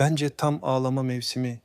Bence tam ağlama mevsimi.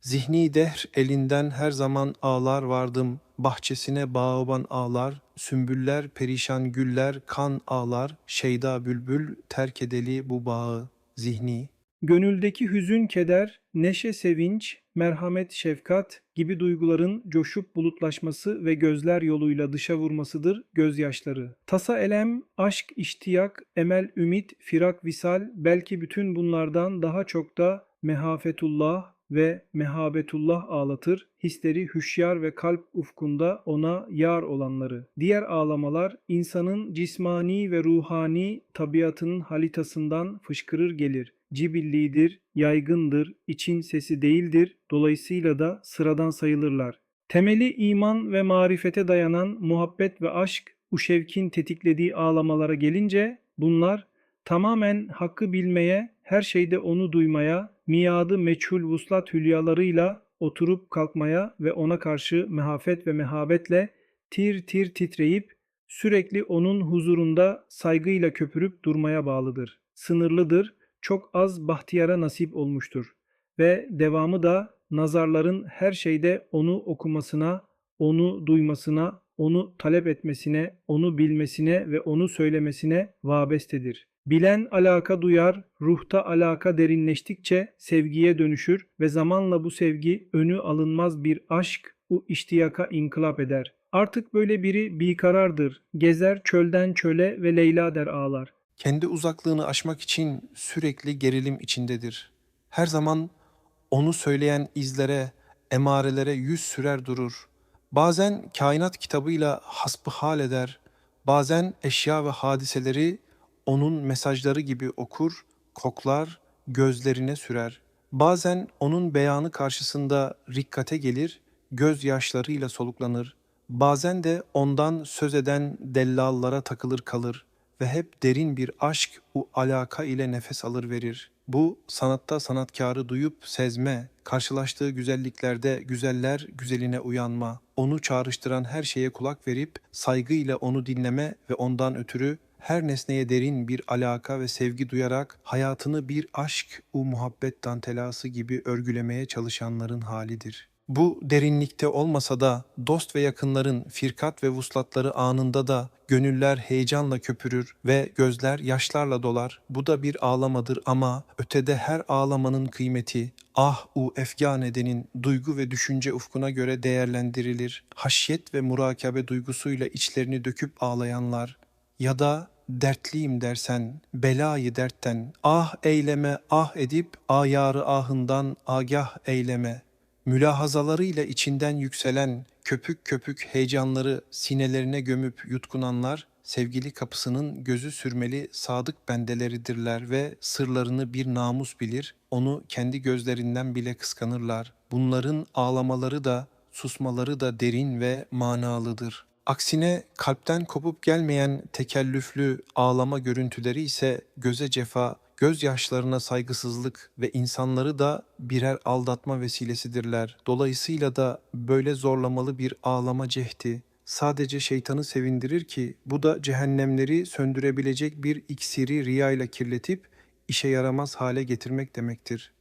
Zihni dehr elinden her zaman ağlar vardım. Bahçesine bağban ağlar, sümbüller, perişan güller, kan ağlar, şeyda bülbül terk edeli bu bağı. Zihni. Gönüldeki hüzün, keder, neşe, sevinç, merhamet, şefkat gibi duyguların coşup bulutlaşması ve gözler yoluyla dışa vurmasıdır gözyaşları. Tasa, elem, aşk, iştiyak, emel, ümit, firak, visal belki bütün bunlardan daha çok da mehafetullah ve mehabetullah ağlatır, hisleri hüşyar ve kalp ufkunda ona yar olanları. Diğer ağlamalar insanın cismani ve ruhani tabiatının halitasından fışkırır gelir cibillidir, yaygındır, için sesi değildir, dolayısıyla da sıradan sayılırlar. Temeli iman ve marifete dayanan muhabbet ve aşk, bu şevkin tetiklediği ağlamalara gelince bunlar tamamen hakkı bilmeye, her şeyde onu duymaya, miadı meçhul vuslat hülyalarıyla oturup kalkmaya ve ona karşı mehafet ve mehabetle tir tir titreyip sürekli onun huzurunda saygıyla köpürüp durmaya bağlıdır. Sınırlıdır, çok az bahtiyara nasip olmuştur ve devamı da nazarların her şeyde onu okumasına, onu duymasına, onu talep etmesine, onu bilmesine ve onu söylemesine vabestedir. Bilen alaka duyar, ruhta alaka derinleştikçe sevgiye dönüşür ve zamanla bu sevgi önü alınmaz bir aşk, o iştiyaka inkılap eder. Artık böyle biri bikarardır, gezer çölden çöle ve Leyla der ağlar. Kendi uzaklığını aşmak için sürekli gerilim içindedir. Her zaman onu söyleyen izlere, emarelere yüz sürer durur. Bazen kainat kitabıyla hasbihal eder, bazen eşya ve hadiseleri onun mesajları gibi okur, koklar, gözlerine sürer. Bazen onun beyanı karşısında rikkate gelir, gözyaşlarıyla soluklanır. Bazen de ondan söz eden dellallara takılır kalır ve hep derin bir aşk u alaka ile nefes alır verir. Bu sanatta sanatkarı duyup sezme, karşılaştığı güzelliklerde güzeller güzeline uyanma, onu çağrıştıran her şeye kulak verip saygıyla onu dinleme ve ondan ötürü her nesneye derin bir alaka ve sevgi duyarak hayatını bir aşk u muhabbet dantelası gibi örgülemeye çalışanların halidir. Bu derinlikte olmasa da dost ve yakınların firkat ve vuslatları anında da gönüller heyecanla köpürür ve gözler yaşlarla dolar. Bu da bir ağlamadır ama ötede her ağlamanın kıymeti ah u efganedenin duygu ve düşünce ufkuna göre değerlendirilir. Haşyet ve murakabe duygusuyla içlerini döküp ağlayanlar ya da dertliyim dersen belayı dertten ah eyleme ah edip ayarı ahından agah eyleme mülahazalarıyla içinden yükselen köpük köpük heyecanları sinelerine gömüp yutkunanlar sevgili kapısının gözü sürmeli sadık bendeleridirler ve sırlarını bir namus bilir, onu kendi gözlerinden bile kıskanırlar. Bunların ağlamaları da susmaları da derin ve manalıdır. Aksine kalpten kopup gelmeyen tekellüflü ağlama görüntüleri ise göze cefa, gözyaşlarına saygısızlık ve insanları da birer aldatma vesilesidirler. Dolayısıyla da böyle zorlamalı bir ağlama cehdi sadece şeytanı sevindirir ki bu da cehennemleri söndürebilecek bir iksiri riya ile kirletip işe yaramaz hale getirmek demektir.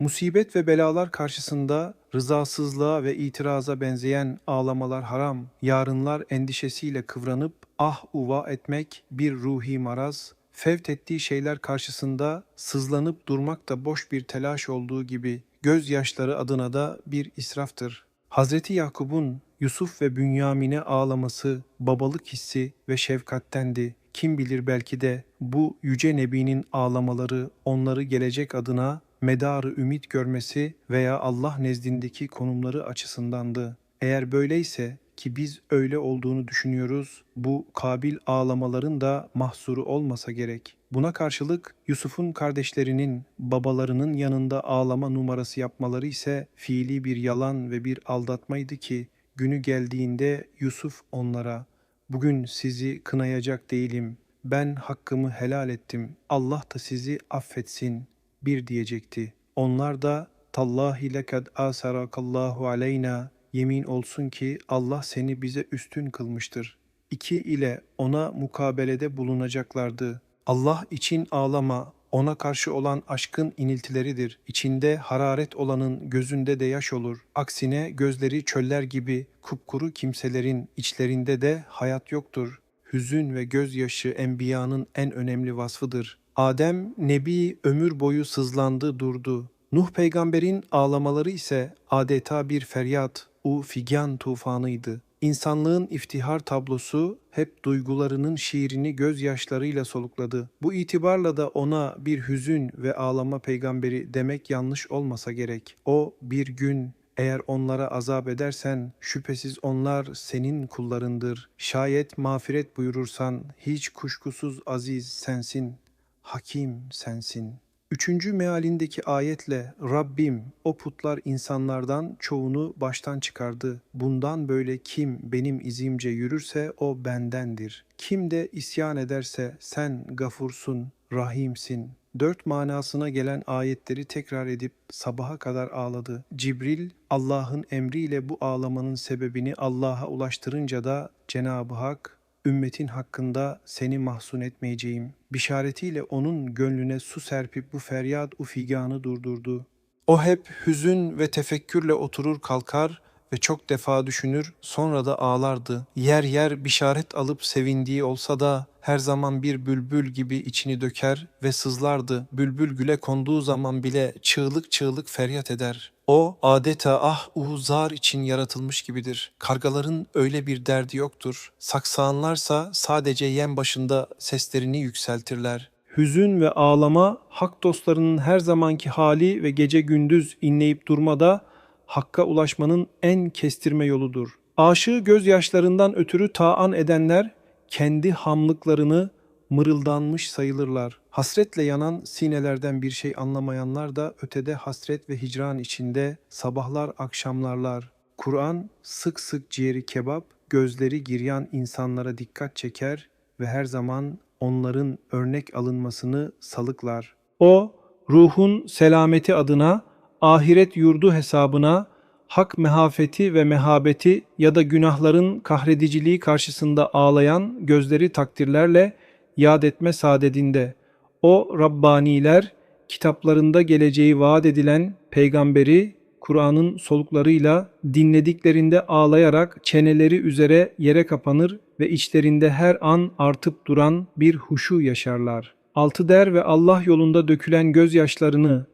Musibet ve belalar karşısında rızasızlığa ve itiraza benzeyen ağlamalar haram, yarınlar endişesiyle kıvranıp ah uva etmek bir ruhi maraz, fevt ettiği şeyler karşısında sızlanıp durmak da boş bir telaş olduğu gibi gözyaşları adına da bir israftır. Hazreti Yakup'un Yusuf ve Bünyamin'e ağlaması babalık hissi ve şefkattendi. Kim bilir belki de bu yüce nebinin ağlamaları onları gelecek adına medarı ümit görmesi veya Allah nezdindeki konumları açısındandı. Eğer böyleyse ki biz öyle olduğunu düşünüyoruz, bu kabil ağlamaların da mahsuru olmasa gerek. Buna karşılık Yusuf'un kardeşlerinin babalarının yanında ağlama numarası yapmaları ise fiili bir yalan ve bir aldatmaydı ki günü geldiğinde Yusuf onlara bugün sizi kınayacak değilim. Ben hakkımı helal ettim. Allah da sizi affetsin bir diyecekti. Onlar da tallahi lekad asarakallahu aleyna yemin olsun ki Allah seni bize üstün kılmıştır. İki ile ona mukabelede bulunacaklardı. Allah için ağlama, ona karşı olan aşkın iniltileridir. İçinde hararet olanın gözünde de yaş olur. Aksine gözleri çöller gibi kupkuru kimselerin içlerinde de hayat yoktur. Hüzün ve gözyaşı enbiyanın en önemli vasfıdır. Adem nebi ömür boyu sızlandı durdu. Nuh peygamberin ağlamaları ise adeta bir feryat, u figan tufanıydı. İnsanlığın iftihar tablosu hep duygularının şiirini gözyaşlarıyla solukladı. Bu itibarla da ona bir hüzün ve ağlama peygamberi demek yanlış olmasa gerek. O bir gün eğer onlara azap edersen şüphesiz onlar senin kullarındır. Şayet mağfiret buyurursan hiç kuşkusuz aziz sensin, hakim sensin.'' Üçüncü mealindeki ayetle Rabbim o putlar insanlardan çoğunu baştan çıkardı. Bundan böyle kim benim izimce yürürse o bendendir. Kim de isyan ederse sen gafursun, rahimsin. Dört manasına gelen ayetleri tekrar edip sabaha kadar ağladı. Cibril Allah'ın emriyle bu ağlamanın sebebini Allah'a ulaştırınca da Cenab-ı Hak ümmetin hakkında seni mahzun etmeyeceğim. Bişaretiyle onun gönlüne su serpip bu feryat u figanı durdurdu. O hep hüzün ve tefekkürle oturur kalkar ve çok defa düşünür sonra da ağlardı. Yer yer bişaret alıp sevindiği olsa da her zaman bir bülbül gibi içini döker ve sızlardı. Bülbül güle konduğu zaman bile çığlık çığlık feryat eder. O adeta ah uhuzar için yaratılmış gibidir. Kargaların öyle bir derdi yoktur. Saksağanlarsa sadece yem başında seslerini yükseltirler. Hüzün ve ağlama hak dostlarının her zamanki hali ve gece gündüz inleyip durmada hakka ulaşmanın en kestirme yoludur. Aşığı gözyaşlarından ötürü taan edenler kendi hamlıklarını mırıldanmış sayılırlar. Hasretle yanan sinelerden bir şey anlamayanlar da ötede hasret ve hicran içinde sabahlar akşamlarlar. Kur'an sık sık ciğeri kebap, gözleri giryan insanlara dikkat çeker ve her zaman onların örnek alınmasını salıklar. O, ruhun selameti adına, ahiret yurdu hesabına, hak mehafeti ve mehabeti ya da günahların kahrediciliği karşısında ağlayan gözleri takdirlerle yad etme saadetinde. O Rabbaniler kitaplarında geleceği vaat edilen peygamberi Kur'an'ın soluklarıyla dinlediklerinde ağlayarak çeneleri üzere yere kapanır ve içlerinde her an artıp duran bir huşu yaşarlar. Altı der ve Allah yolunda dökülen gözyaşlarını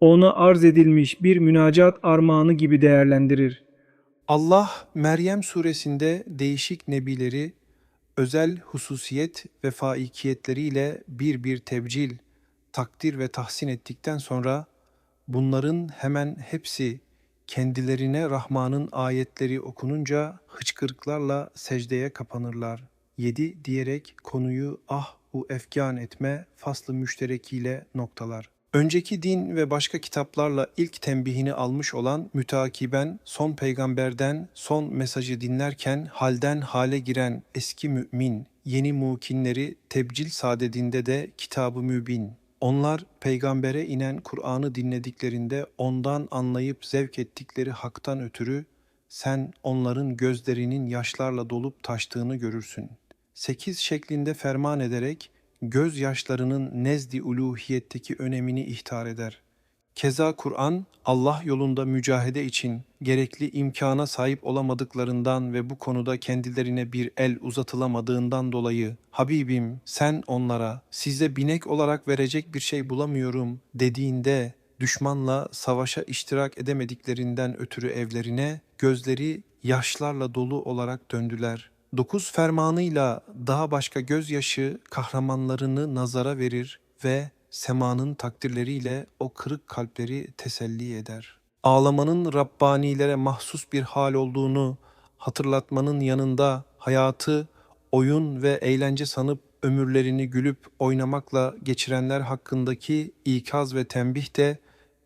ona arz edilmiş bir münacat armağanı gibi değerlendirir. Allah Meryem suresinde değişik nebileri özel hususiyet ve faikiyetleriyle bir bir tebcil, takdir ve tahsin ettikten sonra bunların hemen hepsi kendilerine Rahman'ın ayetleri okununca hıçkırıklarla secdeye kapanırlar. Yedi diyerek konuyu ah u efkan etme faslı müşterekiyle noktalar. Önceki din ve başka kitaplarla ilk tembihini almış olan mütakiben son peygamberden son mesajı dinlerken halden hale giren eski mümin, yeni mukinleri tebcil sadedinde de kitabı mübin. Onlar peygambere inen Kur'an'ı dinlediklerinde ondan anlayıp zevk ettikleri haktan ötürü sen onların gözlerinin yaşlarla dolup taştığını görürsün. Sekiz şeklinde ferman ederek gözyaşlarının nezdi uluhiyetteki önemini ihtar eder. Keza Kur'an Allah yolunda mücahede için gerekli imkana sahip olamadıklarından ve bu konuda kendilerine bir el uzatılamadığından dolayı Habibim sen onlara size binek olarak verecek bir şey bulamıyorum dediğinde düşmanla savaşa iştirak edemediklerinden ötürü evlerine gözleri yaşlarla dolu olarak döndüler. Dokuz fermanıyla daha başka gözyaşı kahramanlarını nazara verir ve semanın takdirleriyle o kırık kalpleri teselli eder. Ağlamanın Rabbanilere mahsus bir hal olduğunu hatırlatmanın yanında hayatı oyun ve eğlence sanıp ömürlerini gülüp oynamakla geçirenler hakkındaki ikaz ve tembih de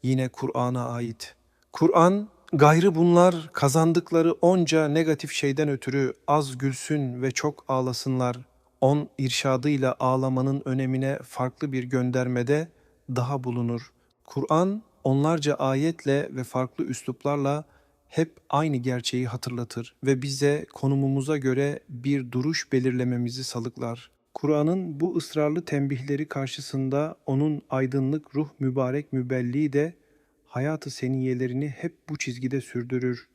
yine Kur'an'a ait. Kur'an gayrı bunlar kazandıkları onca negatif şeyden ötürü az gülsün ve çok ağlasınlar. On irşadıyla ağlamanın önemine farklı bir göndermede daha bulunur. Kur'an onlarca ayetle ve farklı üsluplarla hep aynı gerçeği hatırlatır ve bize konumumuza göre bir duruş belirlememizi salıklar. Kur'an'ın bu ısrarlı tembihleri karşısında onun aydınlık ruh mübarek mübelliği de hayatı seniyelerini hep bu çizgide sürdürür.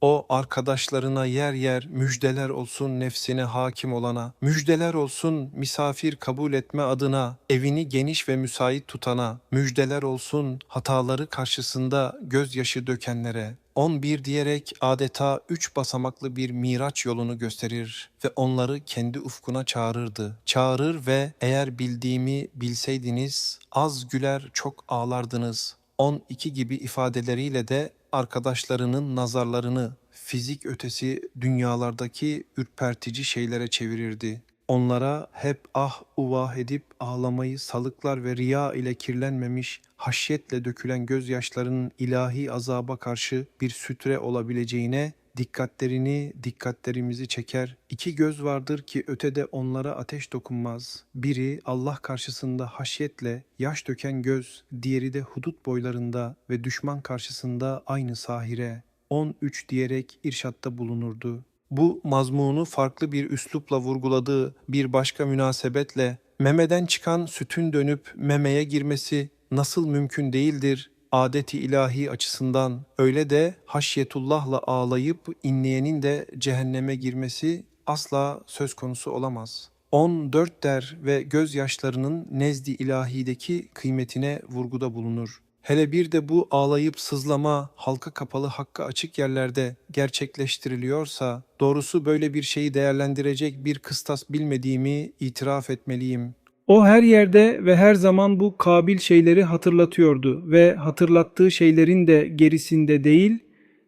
O arkadaşlarına yer yer müjdeler olsun nefsine hakim olana, müjdeler olsun misafir kabul etme adına, evini geniş ve müsait tutana, müjdeler olsun hataları karşısında gözyaşı dökenlere. 11 diyerek adeta üç basamaklı bir miraç yolunu gösterir ve onları kendi ufkuna çağırırdı. Çağırır ve eğer bildiğimi bilseydiniz az güler çok ağlardınız. 12 gibi ifadeleriyle de arkadaşlarının nazarlarını fizik ötesi dünyalardaki ürpertici şeylere çevirirdi. Onlara hep ah uvah edip ağlamayı salıklar ve riya ile kirlenmemiş, haşyetle dökülen gözyaşlarının ilahi azaba karşı bir sütre olabileceğine dikkatlerini, dikkatlerimizi çeker. İki göz vardır ki ötede onlara ateş dokunmaz. Biri Allah karşısında haşyetle yaş döken göz, diğeri de hudut boylarında ve düşman karşısında aynı sahire. 13 diyerek irşatta bulunurdu. Bu mazmunu farklı bir üslupla vurguladığı bir başka münasebetle memeden çıkan sütün dönüp memeye girmesi nasıl mümkün değildir adeti ilahi açısından öyle de haşyetullahla ağlayıp inleyenin de cehenneme girmesi asla söz konusu olamaz. 14 der ve gözyaşlarının nezdi ilahideki kıymetine vurguda bulunur. Hele bir de bu ağlayıp sızlama halka kapalı hakka açık yerlerde gerçekleştiriliyorsa doğrusu böyle bir şeyi değerlendirecek bir kıstas bilmediğimi itiraf etmeliyim. O her yerde ve her zaman bu kabil şeyleri hatırlatıyordu ve hatırlattığı şeylerin de gerisinde değil,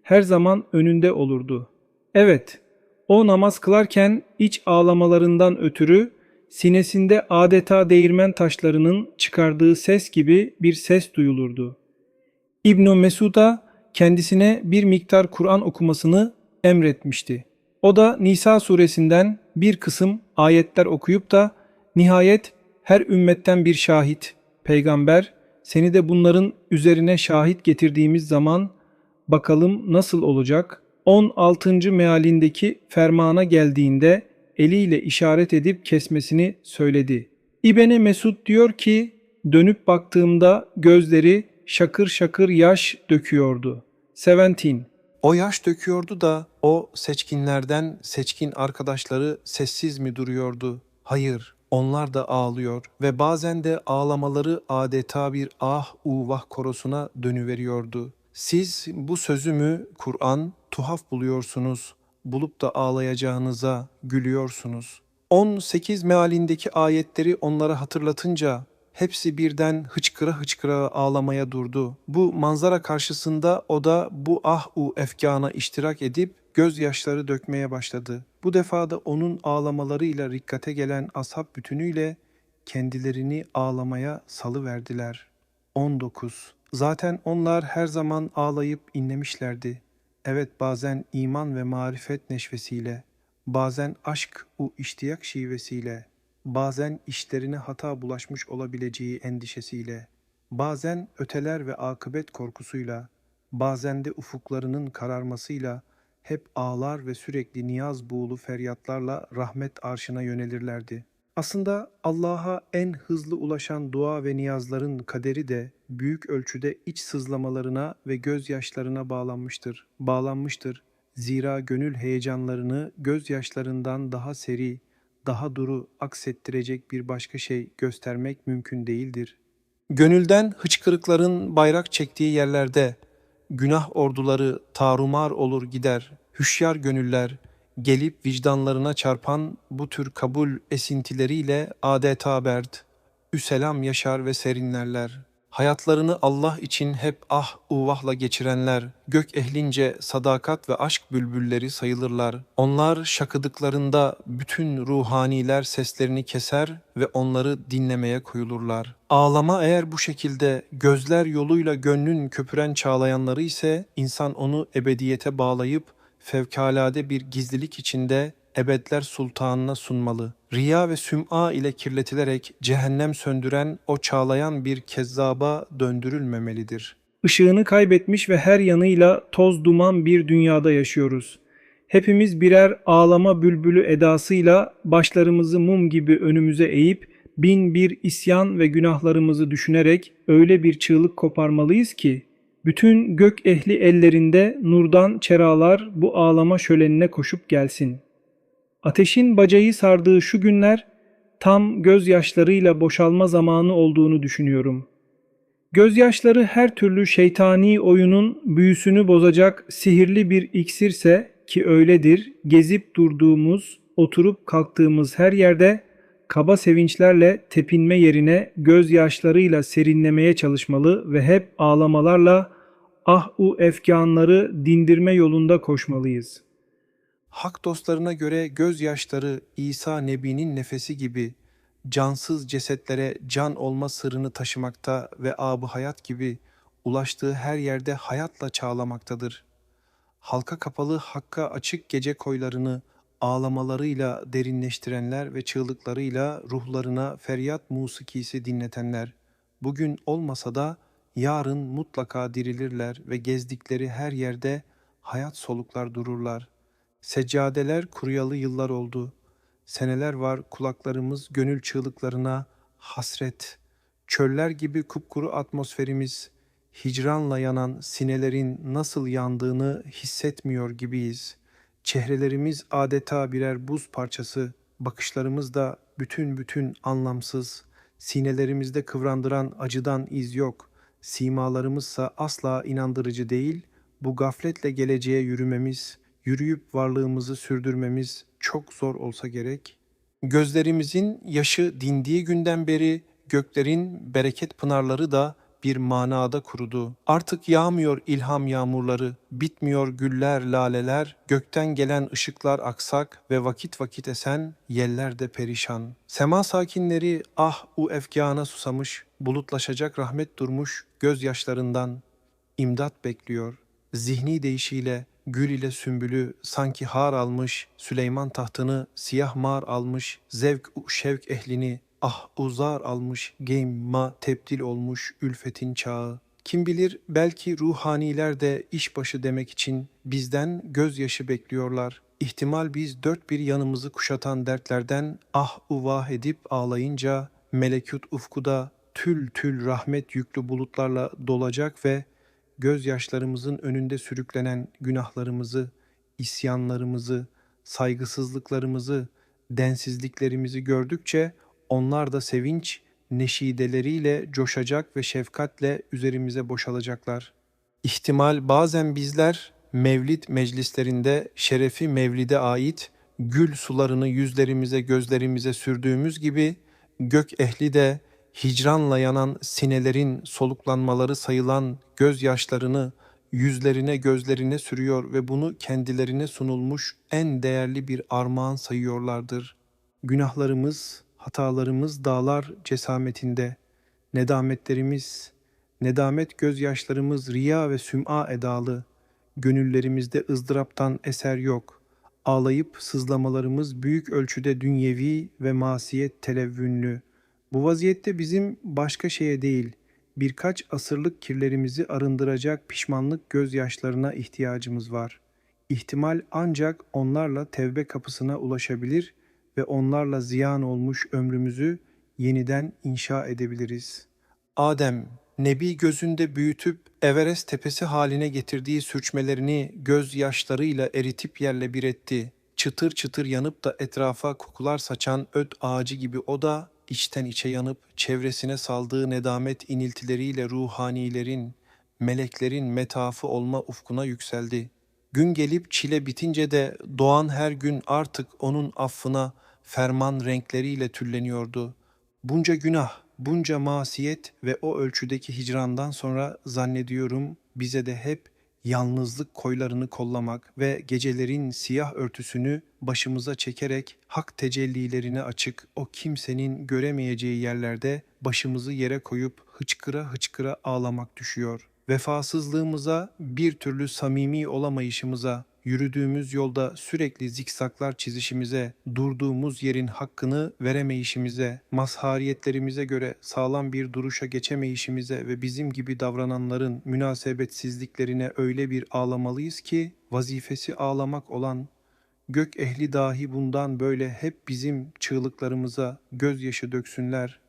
her zaman önünde olurdu. Evet, o namaz kılarken iç ağlamalarından ötürü sinesinde adeta değirmen taşlarının çıkardığı ses gibi bir ses duyulurdu. İbn Mesud'a kendisine bir miktar Kur'an okumasını emretmişti. O da Nisa suresinden bir kısım ayetler okuyup da nihayet her ümmetten bir şahit, peygamber, seni de bunların üzerine şahit getirdiğimiz zaman bakalım nasıl olacak? 16. mealindeki fermana geldiğinde eliyle işaret edip kesmesini söyledi. İbene Mesud diyor ki, dönüp baktığımda gözleri şakır şakır yaş döküyordu. Seventin. O yaş döküyordu da o seçkinlerden seçkin arkadaşları sessiz mi duruyordu? Hayır, onlar da ağlıyor ve bazen de ağlamaları adeta bir ah uvah korosuna dönüveriyordu. Siz bu sözümü Kur'an tuhaf buluyorsunuz, bulup da ağlayacağınıza gülüyorsunuz. 18 mealindeki ayetleri onlara hatırlatınca hepsi birden hıçkıra hıçkıra ağlamaya durdu. Bu manzara karşısında o da bu ah-u efkana iştirak edip gözyaşları dökmeye başladı. Bu defa da onun ağlamalarıyla rikkate gelen ashab bütünüyle kendilerini ağlamaya salıverdiler. 19. Zaten onlar her zaman ağlayıp inlemişlerdi. Evet bazen iman ve marifet neşvesiyle, bazen aşk u iştiyak şivesiyle, bazen işlerine hata bulaşmış olabileceği endişesiyle, bazen öteler ve akıbet korkusuyla, bazen de ufuklarının kararmasıyla hep ağlar ve sürekli niyaz buğulu feryatlarla rahmet arşına yönelirlerdi. Aslında Allah'a en hızlı ulaşan dua ve niyazların kaderi de büyük ölçüde iç sızlamalarına ve gözyaşlarına bağlanmıştır. Bağlanmıştır. Zira gönül heyecanlarını gözyaşlarından daha seri, daha duru aksettirecek bir başka şey göstermek mümkün değildir. Gönülden hıçkırıkların bayrak çektiği yerlerde günah orduları tarumar olur gider. Hüşyar gönüller gelip vicdanlarına çarpan bu tür kabul esintileriyle adeta berd, üselam yaşar ve serinlerler. Hayatlarını Allah için hep ah uvahla geçirenler, gök ehlince sadakat ve aşk bülbülleri sayılırlar. Onlar şakıdıklarında bütün ruhaniler seslerini keser ve onları dinlemeye koyulurlar. Ağlama eğer bu şekilde gözler yoluyla gönlün köpüren çağlayanları ise insan onu ebediyete bağlayıp fevkalade bir gizlilik içinde ebedler sultanına sunmalı. Riya ve süm'a ile kirletilerek cehennem söndüren o çağlayan bir kezzaba döndürülmemelidir. Işığını kaybetmiş ve her yanıyla toz duman bir dünyada yaşıyoruz. Hepimiz birer ağlama bülbülü edasıyla başlarımızı mum gibi önümüze eğip bin bir isyan ve günahlarımızı düşünerek öyle bir çığlık koparmalıyız ki bütün gök ehli ellerinde nurdan çeralar bu ağlama şölenine koşup gelsin. Ateşin bacayı sardığı şu günler tam gözyaşlarıyla boşalma zamanı olduğunu düşünüyorum. Gözyaşları her türlü şeytani oyunun büyüsünü bozacak sihirli bir iksirse ki öyledir, gezip durduğumuz, oturup kalktığımız her yerde kaba sevinçlerle tepinme yerine gözyaşlarıyla serinlemeye çalışmalı ve hep ağlamalarla ah u efkanları dindirme yolunda koşmalıyız. Hak dostlarına göre gözyaşları İsa Nebi'nin nefesi gibi cansız cesetlere can olma sırrını taşımakta ve abı hayat gibi ulaştığı her yerde hayatla çağlamaktadır. Halka kapalı hakka açık gece koylarını ağlamalarıyla derinleştirenler ve çığlıklarıyla ruhlarına feryat musikisi dinletenler bugün olmasa da yarın mutlaka dirilirler ve gezdikleri her yerde hayat soluklar dururlar. Seccadeler kuruyalı yıllar oldu. Seneler var kulaklarımız gönül çığlıklarına hasret. Çöller gibi kupkuru atmosferimiz, hicranla yanan sinelerin nasıl yandığını hissetmiyor gibiyiz. Çehrelerimiz adeta birer buz parçası, bakışlarımız da bütün bütün anlamsız. Sinelerimizde kıvrandıran acıdan iz yok. Simalarımızsa asla inandırıcı değil. Bu gafletle geleceğe yürümemiz, yürüyüp varlığımızı sürdürmemiz çok zor olsa gerek. Gözlerimizin yaşı dindiği günden beri göklerin bereket pınarları da bir manada kurudu. Artık yağmıyor ilham yağmurları, bitmiyor güller, laleler, gökten gelen ışıklar aksak ve vakit vakit esen yeller de perişan. Sema sakinleri ah u efkana susamış, bulutlaşacak rahmet durmuş gözyaşlarından imdat bekliyor. Zihni deyişiyle gül ile sümbülü sanki har almış, Süleyman tahtını siyah mar almış, zevk şevk ehlini ah uzar almış, geyma tebdil olmuş ülfetin çağı. Kim bilir belki ruhaniler de işbaşı demek için bizden gözyaşı bekliyorlar. İhtimal biz dört bir yanımızı kuşatan dertlerden ah uvah edip ağlayınca melekut ufkuda tül tül rahmet yüklü bulutlarla dolacak ve gözyaşlarımızın önünde sürüklenen günahlarımızı, isyanlarımızı, saygısızlıklarımızı, densizliklerimizi gördükçe onlar da sevinç neşideleriyle coşacak ve şefkatle üzerimize boşalacaklar. İhtimal bazen bizler mevlid meclislerinde şerefi mevlide ait gül sularını yüzlerimize gözlerimize sürdüğümüz gibi gök ehli de hicranla yanan sinelerin soluklanmaları sayılan gözyaşlarını yüzlerine gözlerine sürüyor ve bunu kendilerine sunulmuş en değerli bir armağan sayıyorlardır. Günahlarımız, hatalarımız dağlar cesametinde, nedametlerimiz, nedamet gözyaşlarımız riya ve süm'a edalı, gönüllerimizde ızdıraptan eser yok. Ağlayıp sızlamalarımız büyük ölçüde dünyevi ve masiyet televvünlü. Bu vaziyette bizim başka şeye değil, birkaç asırlık kirlerimizi arındıracak pişmanlık gözyaşlarına ihtiyacımız var. İhtimal ancak onlarla tevbe kapısına ulaşabilir ve onlarla ziyan olmuş ömrümüzü yeniden inşa edebiliriz. Adem, Nebi gözünde büyütüp Everest tepesi haline getirdiği sürçmelerini gözyaşlarıyla eritip yerle bir etti. Çıtır çıtır yanıp da etrafa kokular saçan öt ağacı gibi o da içten içe yanıp çevresine saldığı nedamet iniltileriyle ruhanilerin, meleklerin metafı olma ufkuna yükseldi. Gün gelip çile bitince de doğan her gün artık onun affına ferman renkleriyle tülleniyordu. Bunca günah, bunca masiyet ve o ölçüdeki hicrandan sonra zannediyorum bize de hep yalnızlık koylarını kollamak ve gecelerin siyah örtüsünü başımıza çekerek hak tecellilerine açık o kimsenin göremeyeceği yerlerde başımızı yere koyup hıçkıra hıçkıra ağlamak düşüyor. Vefasızlığımıza, bir türlü samimi olamayışımıza, yürüdüğümüz yolda sürekli zikzaklar çizişimize, durduğumuz yerin hakkını veremeyişimize, mazhariyetlerimize göre sağlam bir duruşa geçemeyişimize ve bizim gibi davrananların münasebetsizliklerine öyle bir ağlamalıyız ki, vazifesi ağlamak olan Gök ehli dahi bundan böyle hep bizim çığlıklarımıza gözyaşı döksünler.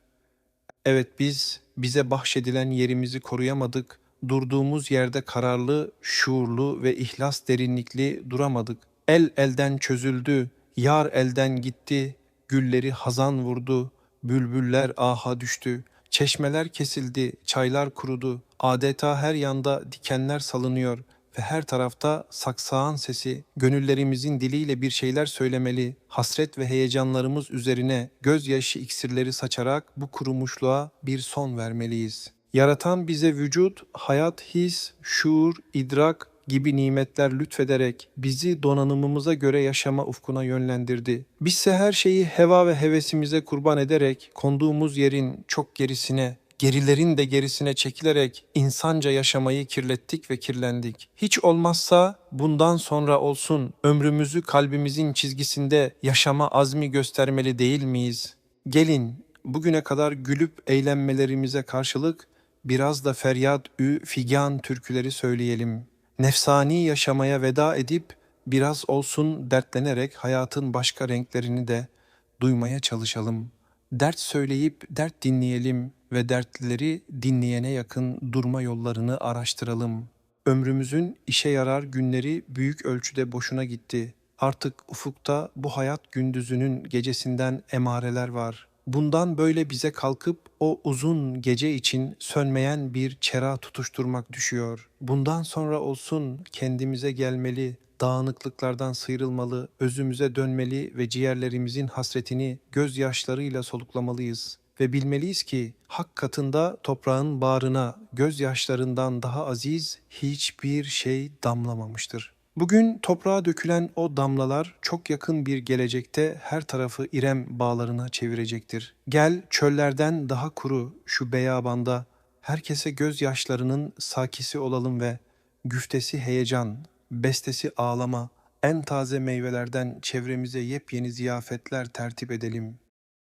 Evet biz bize bahşedilen yerimizi koruyamadık. Durduğumuz yerde kararlı, şuurlu ve ihlas derinlikli duramadık. El elden çözüldü, yar elden gitti, gülleri hazan vurdu, bülbüller aha düştü, çeşmeler kesildi, çaylar kurudu. Adeta her yanda dikenler salınıyor ve her tarafta saksağın sesi gönüllerimizin diliyle bir şeyler söylemeli, hasret ve heyecanlarımız üzerine gözyaşı iksirleri saçarak bu kurumuşluğa bir son vermeliyiz. Yaratan bize vücut, hayat, his, şuur, idrak gibi nimetler lütfederek bizi donanımımıza göre yaşama ufkuna yönlendirdi. Bizse her şeyi heva ve hevesimize kurban ederek konduğumuz yerin çok gerisine, gerilerin de gerisine çekilerek insanca yaşamayı kirlettik ve kirlendik. Hiç olmazsa bundan sonra olsun ömrümüzü kalbimizin çizgisinde yaşama azmi göstermeli değil miyiz? Gelin bugüne kadar gülüp eğlenmelerimize karşılık biraz da feryat ü figan türküleri söyleyelim. Nefsani yaşamaya veda edip biraz olsun dertlenerek hayatın başka renklerini de duymaya çalışalım. Dert söyleyip dert dinleyelim ve dertlileri dinleyene yakın durma yollarını araştıralım. Ömrümüzün işe yarar günleri büyük ölçüde boşuna gitti. Artık ufukta bu hayat gündüzünün gecesinden emareler var. Bundan böyle bize kalkıp o uzun gece için sönmeyen bir çera tutuşturmak düşüyor. Bundan sonra olsun kendimize gelmeli, dağınıklıklardan sıyrılmalı, özümüze dönmeli ve ciğerlerimizin hasretini gözyaşlarıyla soluklamalıyız. Ve bilmeliyiz ki hak katında toprağın bağrına gözyaşlarından daha aziz hiçbir şey damlamamıştır. Bugün toprağa dökülen o damlalar çok yakın bir gelecekte her tarafı İrem bağlarına çevirecektir. Gel çöllerden daha kuru şu beyabanda herkese gözyaşlarının sakisi olalım ve güftesi heyecan, bestesi ağlama, en taze meyvelerden çevremize yepyeni ziyafetler tertip edelim.